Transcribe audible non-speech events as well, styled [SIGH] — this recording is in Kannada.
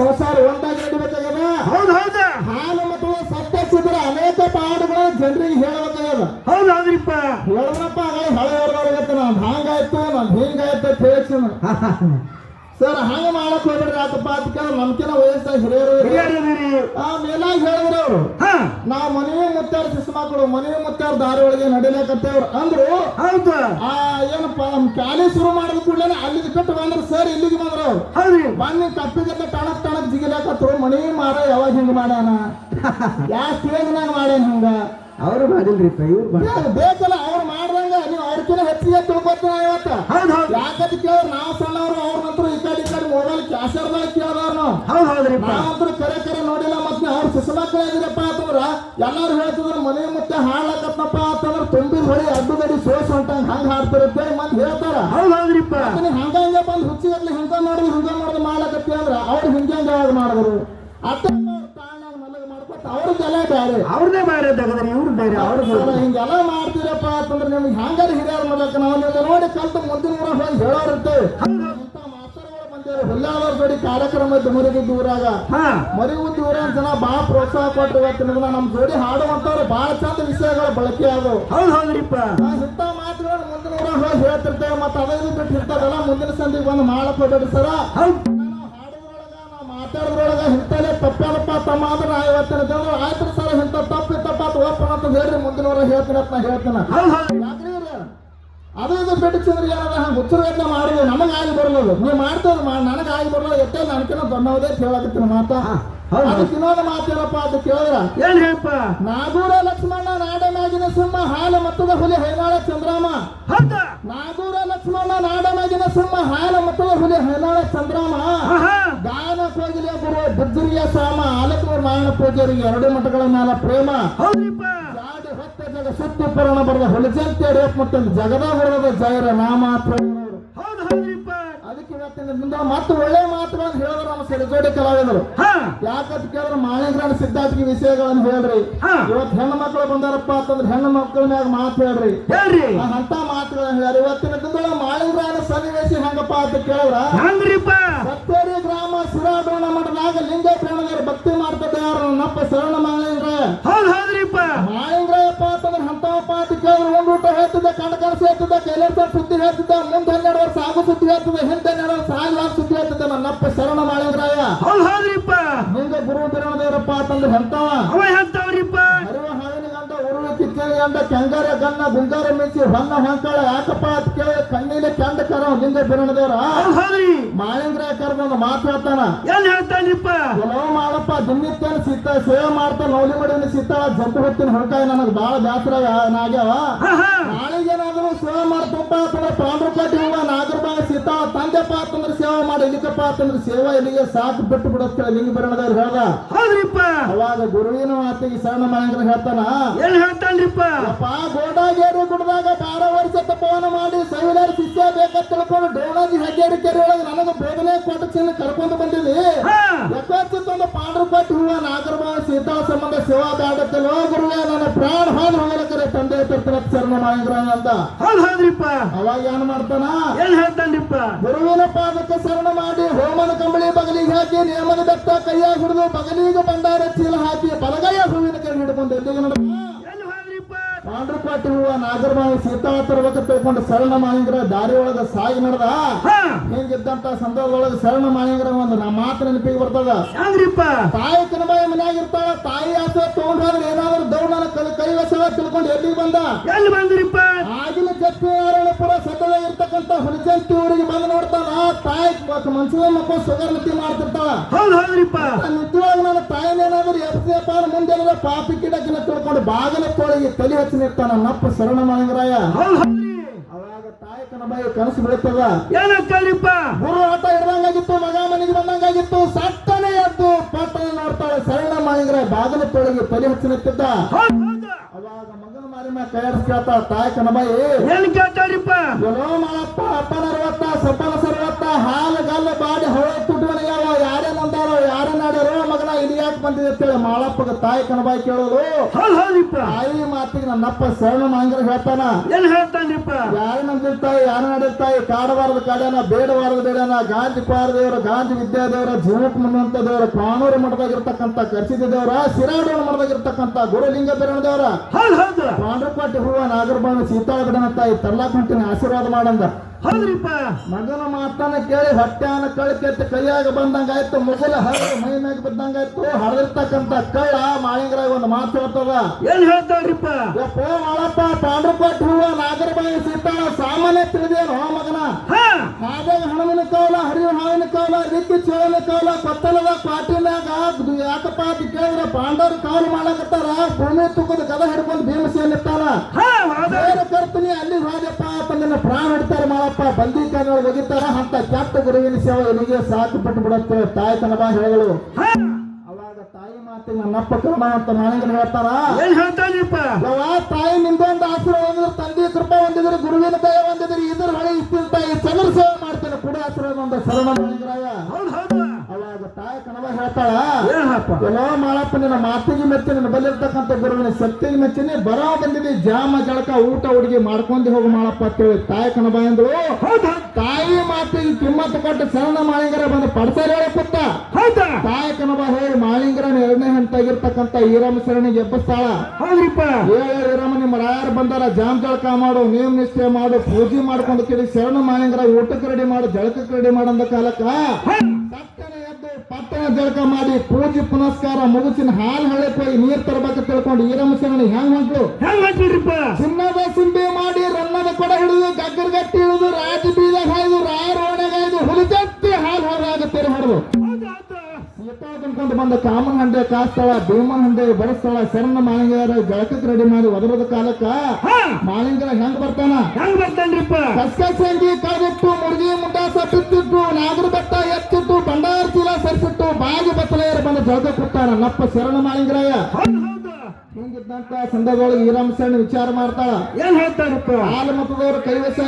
ಸಂಸಾರ ಒಂದಾಗಿ ನಡಿಬೇಕಾಗ್ಯದ ಹೌದು ಹೌದು. ಹಾಲು ಮತ್ತು ಸತ್ಯಕ್ಷಿದ್ರ ಅನೇಕ ಪಾಡುಗಳ ಜನರಿಗೆ ಹೇಳಬೇಕಾಗ್ಯದ ಹೌದು ಹೌದ್ರಿಪ್ಪ. ಹೇಳಿದ್ರಪ್ಪ ಹಳೆ ಹೊರದವ್ರಿಗೆ ನಾನು ಹಾಂಗಾಯ್ತು ನಾನು ಹಿಂಗಾಯ್ತು ಅಂತ ಹೇಳ್ತೀನಿ. ಸರ್ ಹಂಗ ಮಾಡಕ್ ಹೋಗ್ಬೇಡ್ರಿ ಆತಪ್ಪ ಅದಕ್ಕ ನಮ್ಕಿನ ವಯಸ್ಸಾಗ ಹಿರಿಯರು ಆ ಮೇಲಾಗಿ ಹೇಳಿದ್ರು ಅವ್ರು. ನಾವ್ ಮನವಿ ಮುತ್ತಾರ ಶಿಶುಮಕ್ಕಳು ಮನೆಯೇ ಮುತ್ತಾರ ದಾರಿ ಒಳಗೆ ನಡಿಲಕತ್ತೇವ್ರು. ಅಂದ್ರು ಹೌದು? ಆ ಏನಪ್ಪ ನಮ್ ಕ್ಯಾಲಿ ಶುರು ಮಾಡಿದ ಕೂಡಲೇ ಅಲ್ಲಿ ಕಟ್ಟು ಬಂದ್ರು ಸರ್ ಇಲ್ಲಿಗೆ ಬಂದ್ರು ಅವ್ರು. ಬನ್ನಿ ಕಪ್ಪಿಗೆ ಟಣಕ್ ಟಣಕ್ ಜಿಗಿಲಾಕತ್ರು ಮನಿ ಮಾರ ಯಾವಾಗ ಹಿಂಗ ಮಾಡ್ಯಾನ? [LAUGHS] ಯಾ ಸ್ಟೇಜ್ನಾಗ ಮಾಡ್ಯಾನ ಹಿಂಗ? ಅವರು ಮಾಡಿಲ್ರಿ ಇವ್ರು ಬೇಕಲ್ಲ ಹೆಚ್ಚಿಗೆ ತಿಳ್ಕೊತೀನ ಇವತ್ತ? ಹೌದು ಹೌದು. ಯಾಕಂತ ಕೇಳಿದ್ರೆ ನಾವು ಸಣ್ಣವ್ರು ಅವ್ರ ನಂತರ ಈ ಕಡೆ ಈ ಕಡೆ ಮೊಬೈಲ್ ಕ್ಯಾಸರ್ದಾಗ ಕೇಳಿದವ್ರು ನಾವು. ಹೌದು ಹೌದ್ರಿಪ್ಪ ನಾವಂತೂ ಕರೆ ಕರೆ ನೋಡಿಲ್ಲ ಮತ್ತೆ ಅವ್ರ ಅವ್ರು ಇದ್ರಪ್ಪ ಅಂತಂದ್ರ ಎಲ್ಲಾರು ಹೇಳ್ತಿದ್ರು ಮನೆ ಮತ್ತೆ ಹಾಳಾಕತ್ತಪ್ಪ ಅಂತಂದ್ರ ತುಂಬಿ ಹೊಳಿ ಅಡ್ಡು ಗಡಿ ಸೋಸ್ ಹೊಂಟಂಗ್ ಹಂಗ ಹಾಡ್ತಿರುತ್ತೆ ಮಂದಿ ಹೇಳ್ತಾರ. ಹೌದು ಹೌದ್ರಿಪ್ಪ ಮತ್ತೆ ಹಂಗ ಹಂಗಂಗೆ ಬಂದು ಹುಚ್ಚಿಗಟ್ಲೆ ಹಿಂಗ ನೋಡಿದ್ರು ಹಿಂಗ ಮಾಡಿದ್ರು ಮಾಡ್ಲಕತ್ತಿ ಅಂದ್ರ ಅವ್ರು ಹಿಂಗಂಗ ಯಾವಾಗ ಮಾಡಿದ್ರು. ಅತ್ತ ತಾಳ್ನಾಗ ನಲಗ ಮಾಡ್ಕೊತ ಅವ್ರದ್ದೆಲ್ಲ ಬ್ಯಾರೆ. ಅವ್ರದೇ ಬೇರೆ ತಗದ್ರಿ ಇವ್ರು ಬೇರೆ ಅವ್ರ ಹಿಂಗೆಲ್ಲ ನಿಮ್ಗೆ ಹ್ಯಾಂಗಾರ ಹಿರಿಯರ್ ಮೂಲಕ ನಾವು ನಿಮ್ಗೆ ನೋಡಿ ಕಲ್ತು ಮುಂದಿನ ಊರ ಹೋಗಿ ಹೇಳೋರ್ ಇರ್ತೇವೆ ಇಂಥ ಮಾಸ್ತರ್ಗಳು ಬಂದೇವೆ ಹುಲ್ಲಾದವ್ರ ಜೋಡಿ ಕಾರ್ಯಕ್ರಮ ಇದ್ದು ಮುರಿಗಿದ್ದು ಊರಾಗ. ಹಾ. ಮರಿಗುದ್ದಿ ಊರಾಗ ಜನ ಭಾಳ ಪ್ರೋತ್ಸಾಹ ಕೊಟ್ಟು ಇವತ್ತಿನ ನಮ್ಮ ಜೋಡಿ ಹಾಡುವಂತವ್ರು ಭಾಳ ಚಂದ ವಿಷಯಗಳು ಬಳಕೆ ಆದವು ಹೌದು ಹೌದ್ರಿಪ್ಪ. ಇಂಥ ಮಾತುಗಳು ಮುಂದಿನ ಊರಾಗ ಹೋಗಿ ಹೇಳ್ತಿರ್ತೇವೆ. ಮತ್ತೆ ಅದೇ ಬಿಟ್ಟು ಇರ್ತಾರಲ್ಲ ಮುಂದಿನ ಸಂದಿಗೆ ಬಂದು ಮಾಡಕ್ ಹೋಗ್ಬೇಡಿ ಸರ. ಹೌದು. ನಾವು ನಾವು ಮಾತಾಡೋದ್ರೊಳಗ ಇಂಥಲ್ಲೇ ತಪ್ಪೇನಪ್ಪ ತಮ್ಮ ಅಂದ್ರೆ ನಾ ಇವತ್ತಿನ ಆಯ್ತು ಅಂತ ಹೇಳ್ತೀನಪ್ಪ ನಾ ಹೇಳ್ತೀನಿ. ಅದು ಇದು ಬಿಟ್ಟು ಚಂದ್ರ ಏನದ ಹಂಗೆ ಹುಚ್ಚರಗಟ್ಲೆ ಮಾಡೋದು ನಮಗೆ ಆಗಿ ಬರಲದು ನೀವು ಮಾಡ್ತೇವೆ ನನಗೆ ಆಗಿ ಬರಲ್ಲ ಎಷ್ಟೇ ನನಕಿನ ದೊಡ್ಡವದೇ ಕೇಳಕತ್ತೀನಿ ಮಾತ. ಅದಕ್ಕೆ ಇನ್ನೊಂದು ಮಾತೇನಪ್ಪ ಅಂತ ಕೇಳಿದ್ರ? ಏನ್ ಹೇಳಪ್ಪ? ನಾಗೂರ ಲಕ್ಷ್ಮಣ ನಾಡ ಮ್ಯಾಗಿನ ಸಿಂಹ ಹಾಲು ಮತ್ತದ ಹುಲಿ ಹೈನಾಳ ಚಂದ್ರಾಮ ಹೌದಾ. ನಾಗೂರ ಲಕ್ಷ್ಮಣ ನಾಡ ಮ್ಯಾಗಿನ ಸಿಂಹ ಹಾಲು ಮತ್ತದ ಹುಲಿ ಹೈನಾಳ ಚಂದ್ರಾಮ ಆಹಾ ಗಾನ ಕೋಗಿಲೆ ಗುರು ಬುದ್ಧರಿಯ ಸಾಮ ಆಲಕೂರ್ ಮಾಯಣ ಪೂಜರಿಗೆ ಎರಡು ಮಠಗಳ ಮೇಲೆ ಪ್ರೇಮ ಹೌದ್ರಿಪ್ಪ ಜಾಡಿ ಹೊತ್ತ ಜಗ ಸುತ್ತು ಪರಣ ಬರೆದ ಹೊಳಜಂತೆ ರೇಪ್ ಮತ್ತೊಂದು ಜಗದ ಹೊಡೆದ ಜಯರ ನಾಮ ಅದಕ್ಕೆ ಇವತ್ತಿನ ದಿನ ಮತ್ತೆ ಒಳ್ಳೆ ಮಾತುಗಳನ್ನು ಹೇಳಿದ್ರು ನಮ್ಮ ಸಿರಿಜೋಡಿ ಕಲಾವಿದರು. ಯಾಕಂತ ಕೇಳಿದ್ರೆ ಮಾಳಿಂಗ್ರಾಣ ಸಿದ್ಧಾರ್ಥಿಗೆ ವಿಷಯಗಳನ್ನು ಹೇಳ್ರಿ. ಇವತ್ತು ಹೆಣ್ಣು ಮಕ್ಕಳು ಬಂದಾರಪ್ಪ ಅಂತಂದ್ರೆ ಹೆಣ್ಣು ಮಕ್ಕಳ ಮ್ಯಾಗ ಮಾತು ಹೇಳ್ರಿ. ಅಂತ ಮಾತುಗಳನ್ನ ಹೇಳ್ರಿ. ಇವತ್ತಿನ ದಿನದೊಳಗೆ ಮಾಳಿಂಗ್ರಾಣ ಸನ್ನಿವೇಶ ಹೆಂಗಪ್ಪ ಅಂತ ಕೇಳಿದ್ರ? ಸತ್ತೇರಿ ಗ್ರಾಮ ಸುರಾಡೋಣ ಮಠದಾಗ ಲಿಂಗ ಪ್ರೇಣದರು ಭಕ್ತಿ ಮಾಡ್ತಿದ್ದ ಯಾರು ನಪ್ಪ ಶರಣ ಮಾಳಿಂಗ್ರ ಹೌದು ಹೇಳ್ತಿದ್ದ ಕೈಲಾಸ ಸುದ್ದಿ ಹೇಳ್ತಿದ್ದ ಮುಂದೆ ಹನ್ನೆರಡು ವರ್ಷ ಆಗು ಸುದ್ದಿ ಹೇಳ್ತದ ಹಿಂದೆ ಹನ್ನೆರಡು ವರ್ಷ ಸುದ್ದಿ ಹೇಳ್ತಿದ್ದ ನನ್ನಪ್ಪ ಶರಣ ಮಾಳಿಂಗ್ರಾಯ ಹೌದು ಹೌದ್ರಿಪ್ಪ. ಗುರು ಬಿರಣದೇವರಪ್ಪ ಅಂತಂದ್ರೆ ಎಂತವ ಗಂಡ ಕೆಂಗಾರ ಗನ್ನ ಗುಂಗಾರ ಮಿಂಚಿ ಹೊನ್ನ ಹೊಂಕಾಳ ಯಾಕಪ್ಪ ಅಂತ ಕೇಳಿ ಕಣ್ಣಿನ ಕೆಂಡ ಕರ ಲಿಂಗ ಬಿರಣದೇವ್ರ ಮಾಳಿಂಗ್ರಾಯ ಕರ್ದೊಂದು ಮಾತು ಹೇಳ್ತಾನ? ಏನ್ ಹೇಳ್ತಾನಿಪ್ಪ? ಕೆಲವು ಮಾಡಪ್ಪ ದಿನ್ನಿತ್ತೇನು ಸಿತ್ತ ಸೇವೆ ಮಾಡ್ತಾ ನೌಲಿ ಮಡಿನ ಸಿತ್ತ ಜಂತು ಹೊತ್ತಿನ ಹೊಂಕಾಯ ನನಗೆ ಬಾಳ ಜಾತ್ರ ನಾಗ್ಯಾವ. ನಾಳೆಗೇನಾದ್ರೂ ಸೇವೆ ಮಾಡ್ತಪ್ಪ ಅಂತಂದ್ರೆ ಪ್ರಾಣ ರೂಪಾಯಿ ತಂದೆಪ್ಪ ಅಂತಂದ್ರೆ ಸೇವಾ ಮಾಡಿ ಇಲ್ಲಿಕಪ್ಪ ಅಂತಂದ್ರೆ ಸೇವಾ ಇಲ್ಲಿಗೆ ಸಾಕು ಬಿಟ್ಟು ಬಿಡುತ್ತೆ ಲಿಂಗ ಬರಣದವ್ರು ಹೇಳ್ದ? ಹೌದ್ರಿಪ್ಪ. ಅವಾಗ ಗುರುವಿನ ಮಾತಿಗೆ ಶರಣ ಮಹೇಂದ್ರ ಹೇಳ್ತಾನ ಏನ್ ಹೇಳ್ತಾನ್ರಿಪ್ಪ? ಅಪ್ಪ ಗೋಡಾಗೇರಿ ಗುಡ್ದಾಗ ಬಾರ ವರ್ಷ ತಪವನ ಮಾಡಿ ಸೈಲಾರ ಶಿಷ್ಯ ಬೇಕಂತ ತಿಳ್ಕೊಂಡು ಡೋಣಾಜಿ ಹೆಗ್ಗೇರಿ ಕೆರೆ ಒಳಗೆ ನನಗೆ ಬೋಧನೆ ಕೊಟ್ಟು ಕರ್ಕೊಂಡು ಬಂದಿದ್ದಿ? ಹಾ. ಪಾಂಡ್ರ ಪಾಂಡ್ರಪಟ್ಟಿ ಹೂವ ನಾಗರಬಾವ ಸೀತಾ ಸಂಬಂಧ ಸೇವಾ ಬ್ಯಾಡತ್ತಲ್ವ ಗುರುವೇ ನನ್ನ ಪ್ರಾಣ ಹಾಲು ಹೋಗಲಕ್ಕರೆ ತಂದೆ ತರ್ತರ ಮಹೇಂದ್ರ ಅಂತ? ಹೌದು ಹೌದ್ರಿಪ್ಪ. ಅವಾಗ ಏನ್ ಮಾಡ್ತಾನ? ಏನ್ ಹೇಳ್ತಾನ್ರಿಪ್ಪ. ಗುರುವಿನ ಪಾದಕ್ಕೆ ಶರಣ ಮಾಡಿ ಹೋಮನ ಕಂಬಳಿ ಬಗಲಿಗೆ ಹಾಕಿ ನೇಮನ ಬೆತ್ತ ಕೈಯಾಗ ಹಿಡಿದು ಬಗಲಿಗೆ ಬಂಡಾರ ಚೀಲ ಹಾಕಿ ಬಲಗೈಯ ಹೂವಿನ ಕೈ ಹಿಡ್ಕೊಂಡು ಎಲ್ಲಿಗೆ ಪಾಂಡ್ರಪಾಟಿ ಹೂವ ನಾಗರ ಸೀತಾ ತರಬೇಕ ತಿಳ್ಕೊಂಡು ಶರಣ ಮಾಯಂಗ್ರ ದಾರಿ ಒಳಗ ಸಾಗಿ ನಡೆದ. ಹಿಂಗಿದ್ದಂತ ಸಂದರ್ಭದೊಳಗೆ ಶರಣ ಮಾಯಂಗ್ರ ಒಂದು ನಮ್ಮ ಮಾತ್ರ ನೆನಪಿಗೆ ಬರ್ತದ. ತಾಯಿ ಕನಬಾಯಿ ಮನ್ಯಾಗ ಇರ್ತಾಳ ತಾಯಿ ಆಸೆ ತಗೊಂಡ್ ಏನಾದ್ರೂ ದೌಡನ ಕೈ ಕೈ ವಶವ ತಿಳ್ಕೊಂಡು ಎಲ್ಲಿಗೆ ಬಂದ? ಎಲ್ಲಿ ಬಂದ್ರಿಪ್ಪ? ಆಗಿನ ನಾರಾಯಣಪುರ ಸದ್ಯದ ಇರ್ತಕ್ಕಂತ ಹುಲಿಜಂತಿ ಊರಿಗೆ ಬಂದು ನೋಡ್ತಾನ. ತಾಯಿ ಮನ್ಸದ ಮಕ್ಕಳು ಸುಗರ್ಮತಿ ಮಾಡ್ತಿರ್ತಾಳ. ಹೌದು ಹೌದ್ರಿಪ್ಪ. ತಾಯಿನೇನಾದ್ರೂ ಎಪ್ಪ ಮುಂದೆ ಪಾಪಿ ಕಿಡಕಿನ ತಿಳ್ಕೊಂಡು ಬಾಗಿಲ ತೋಳಿಗೆ ತಲೆ ಹಚ್ಚಿ ನಿರ್ತಾನ ನಪ್ಪ ಶರಣ ಮಹಂಗರಾಯ ಅವಾಗ ತಾಯಿ ಕನಬಾಯಿ ಕನಸು ಬೀಳ್ತದ ಏನಪ್ಪ ಗುರು ಆಟ ಇಡಂಗಾಗಿತ್ತು ಮಗ ಮನೆಗೆ ಬಂದಂಗಾಗಿತ್ತು ಸಟ್ಟನೆ ಎದ್ದು ಪಟ್ಟನೆ ನೋಡ್ತಾಳೆ ಶರಣ ಮಹಂಗರಾಯ ಬಾಗಿಲ ತೋಳಿಗೆ ತಲೆ ಹಚ್ಚಿ ನಿಂತಿದ್ದ. ಅವಾಗ ಮಗನ ಮಾರಿ ಮ್ಯಾಗ ಕೇಳ್ತಾ ತಾಯಿ ಕನಬಾಯಿ ಏನ್ ಕೇಳ್ತಾರಿಪ್ಪ ಏನೋ ಮಾಡಪ್ಪ ಅಪ್ಪನ ಅರವತ್ತ ಸಪ್ಪನ ಸರ್ವತ್ತ ಹಾಲು ಗಲ್ಲ ಬಾಡಿ ಹೊಳೆ ತುಟ್ಟುವನಿಗಾವ ಯಾಕೆ ಬಂದಿದೆ ಅಂತೇಳಿ ಮಾಳಪ್ಪಗ ತಾಯಿ ಕಣಬಾಯಿ ಕೇಳೋದು. ತಾಯಿ ಮಾತಿಗೆ ನನ್ನಪ್ಪ ಶರಣ ಮಾಂಗರ ಹೇಳ್ತಾನ. ಏನ್ ಹೇಳ್ತಾನಿಪ್ಪ ಯಾರು ನಂಬಿರ್ತಾಯಿ ಯಾರು ನಡೆರ್ತಾಯಿ ಕಾಡಬಾರದ ಕಾಡ್ಯಾನ ಬೇಡಬಾರದು ಬೇಡನ ಗಾಂಧಿ ಪಾರದೇವರ ದೇವರ ಗಾಂಧಿ ವಿದ್ಯಾ ದೇವರ ಜೀವಕ್ಕೆ ಮುನ್ನುವಂತ ದೇವರ ಕಾನೂರು ಮಠದಾಗಿರ್ತಕ್ಕಂಥ ಕರ್ಸಿದ ದೇವರ ಸಿರಾಡೋಣ ಮಠದಾಗಿರ್ತಕ್ಕಂಥ ಗುರುಲಿಂಗ ಬೆರಣ ದೇವರ. ಪಾಂಡ್ರಪಾಟಿ ಹೂವ ನಾಗರಬಾಣ ಸೀತಾಳ ಬಿಡನ ತಾಯಿ ತರ್ಲಾಕಂಟಿನ ಆಶೀರ್ವಾದ ಮಾಡಂದ ಹೌದ್ರಿಪ್ಪ. ಮಗನ ಮಾತನ್ನ ಕೇಳಿ ಹೊಟ್ಯಾನ ಕಳಿ ಕೆತ್ತ ಕೈಯಾಗ ಬಂದಂಗಾಯ್ತು ಮುಗುಲ ಹರಿದು ಮೈ ಮ್ಯಾಗ ಬಿದ್ದಂಗಾಯ್ತು ಹರಿದಿರ್ತಕ್ಕಂಥ ಕಳ್ಳ ಮಾಳಿಂಗರಾಗ ಒಂದು ಮಾತು ಹೇಳ್ತದ. ಏನ್ ಹೇಳ್ತಾಳ್ರಿಪ್ಪ ಯಪ್ಪೋ ಮಾಳಪ್ಪ ಪಾಂಡ್ರಪಟ್ ಹೂವ ನಾಗರಬಾಯಿ ಸೀತಾಳ ಸಾಮಾನ್ಯ ತಿಳಿದೇನು ಮಗನ? ಹಾದಾಗ ಹಣವಿನ ಕೌಲ ಹರಿವು ಹಾವಿನ ಕೌಲ ರಿಕ್ಕಿ ಚೇಳಿನ ಕಾಲ ಕೊತ್ತಲದ ಪಾಟಿನಾಗ ಯಾಕಪ್ಪ ಅಂತ ಕೇಳಿದ್ರೆ ಪಾಂಡವರು ಕಾಲು ಮಾಡಕತ್ತಾರ ಭೂಮಿ ತುಕ್ಕದ ಗದ ಹಿಡ್ಕೊಂಡು ಭೀಮಸೇನಿರ್ತಾರ ಬೇರೆ ಕರ್ತನಿ ಅಲ್ಲಿ ರಾಜಪ್ಪ ತನ್ನ ಪ್ರಾಣ ಇಡ್ತಾರೆ ಮಾಡಪ್ಪ ಬಂದೀಕರಣ ಒಗಿತಾರ ಅಂತ ಕೆಟ್ಟ ಗುರುವಿನ ಸೇವೆ ಎಲ್ಲಿಗೆ ಸಾಕು ಪಟ್ಟು ಬಿಡುತ್ತೆ. ತಾಯಿ ತನಬ ಹೇಳಗಳು ಹಾ. ಅವಾಗ ತಾಯಿ ಮಾತಿನ ನನ್ನಪ್ಪ ಕರ್ಮ ಅಂತ ಮಾಣಿಗನ ಹೇಳ್ತಾರ. ಏನ್ ಯವ್ವ ತಾಯಿ ನಿಮ್ದೊಂದು ಆಶೀರ್ವಾದ ಹೊಂದಿದ್ರೆ ತಂದೆ ಕೃಪಾ ಒಂದಿದ್ರು ಗುರುವಿನ ದಯ ಒಂದಿದ್ರು ಇದ್ರ ಹೊಳೆ ಇಷ್ಟ ತಾಯಿ ಚಂದ್ರ ಸೇವೆ ಮಾಡ್ತೇನೆ. ಕೂಡ ಆಶೀರ್ವಾದ ಒಂದು ಶರಣ ಮಾಳಿಂಗರಾಯ ಹೌದ್ ಹೌದು ಅವಾಗ ತಾಯಿ ಕಣವ ಹೇಳ್ತಾಳ ಏನ್ ಹಪ್ಪ ಎಲ್ಲೋ ಮಾಳಪ್ಪ ನಿನ್ನ ಮಾತಿಗೆ ಮೆಚ್ಚಿ ನಿನ್ನ ಬಲ್ಲಿರ್ತಕ್ಕಂಥ ಗುರುವಿನ ಶಕ್ತಿಗೆ ಮೆಚ್ಚಿನಿ ಬರೋ ಬಂದಿದೆ ಜಾಮ ಜಳಕ ಊಟ ಹುಡುಗಿ ಮಾಡ್ಕೊಂಡು ಹೋಗು ಮಾಳಪ್ಪ ಅಂತೇಳಿ ತಾಯಿ ಕಣಬ ಎಂದಳು ತಾಯಿ ಮಾತಿಗೆ ಕಿಮ್ಮತ್ತು ಕೊಟ್ಟು ಶರಣ ಮಾಳಿಂಗರ ಬಂದು ಪಡ್ತಾರೆ ಹೇಳಿ ಪುತ್ತ ಹೌದಾ. ತಾಯಿ ಕಣಬ ಹೇಳಿ ಮಾಳಿಂಗರನ ಎರಡನೇ ಈರಾಮ ಸರಣಿ ಎಬ್ಬಿಸ್ತಾಳ ಹೌದ್ರಿಪ್ಪ. ಏಳು ಇರಮ್ಮ ನಿಮ್ಮ ರಾಯರು ಬಂದಾರ ಜಾಮ್ ಜಳಕ ಮಾಡು ನೇಮ್ ನಿಷ್ಠೆ ಮಾಡು ಪೂಜೆ ಮಾಡ್ಕೊಂಡು ಕೇಳಿ ಶರಣ ಮಾಯಂಗ್ರ ಊಟಕ್ಕೆ ರೆಡಿ ಮಾಡು ಜಳಕಕ್ಕೆ ರೆಡಿ ಮಾಡಂದ ಕಾಲಕ್ಕ. ಎದ್ದು ಪಟ್ಟಣ ಜಳಕ ಮಾಡಿ ಪೂಜೆ ಪುನಸ್ಕಾರ ಮುಗಿಸಿನ ಹಾಲು ಹಳೆ ಹೋಗಿ ನೀರ್ ತರಬೇಕು ತಿಳ್ಕೊಂಡು ಈರಮ್ಮ ಶರಣಿ ಹೆಂಗ್ ಹೊಂಟ್ಲು? ಚಿನ್ನದ ಸಿಂಬೆ ಮಾಡಿ ರನ್ನದ ಕೊಡ ಹಿಡಿದು ಗಗ್ಗರ್ ಗಟ್ಟಿ ಹಿಡಿದು ರಾಜ ಬೀದ ಹಾಯ್ದು ರಾಯರ ಓಣೆಗಾಯ್ದು ಹುಲಿಜತ್ತಿ ಹಾಲು ಹೊರಗಾಗುತ್ತೀರಿ ಹೊಡೆದು. ಹೌದ್ ಹೌದು ಸೀತಾ ತುಂಬ್ಕೊಂಡು ಬಂದ ಕಾಮನ್ ಹಂಡೆ ಕಾಸ್ತಳ ಭೀಮನ್ ಹಂಡೆ ಬಡಸ್ತಳ ಶರಣ ಮಾಲಿಂಗರ ಜಳಕಕ್ಕೆ ರೆಡಿ ಮಾಡಿ ಒದರದ ಕಾಲಕ್ಕ. ಹಾ. ಮಾಲಿಂಗರ ಹೆಂಗ್ ಬರ್ತಾನ? ಹೆಂಗ್ ಬರ್ತಾನ್ರಿಪ್ಪ? ಕಸ್ಕಸಂಗಿ ಕಳೆದಿಟ್ಟು ಮುರುಗಿ ಮುಂಡಾಸ ಬಿತ್ತಿಟ್ಟು ನಾಗರ ಬೆಟ್ಟ ಎತ್ತಿಟ್ಟು ಬಂಡಾರ ಚೀಲ ಸರಿಸಿಟ್ಟು ಬಾಗಿ ಬತ್ತಲೆಯರು ಬಂದು ಜಳಕ ಕೊಟ್ಟಾನ ನಪ್ಪ ಶರಣ ಮಾಲಿಂಗರಾಯ ಹೌದ್ ಹೌದು. ಹಿಂಗಿದ್ದಂತ ಸಂದರ್ಭದೊಳಗೆ ಈರಮ್ಮ ಶರಣ ವಿಚಾರ ಮಾಡ್ತಾಳ. ಏನ್ ಹೇಳ್ತಾರಪ್ಪ? ಹಾಲು ಮತದವರು ಕೈವಶ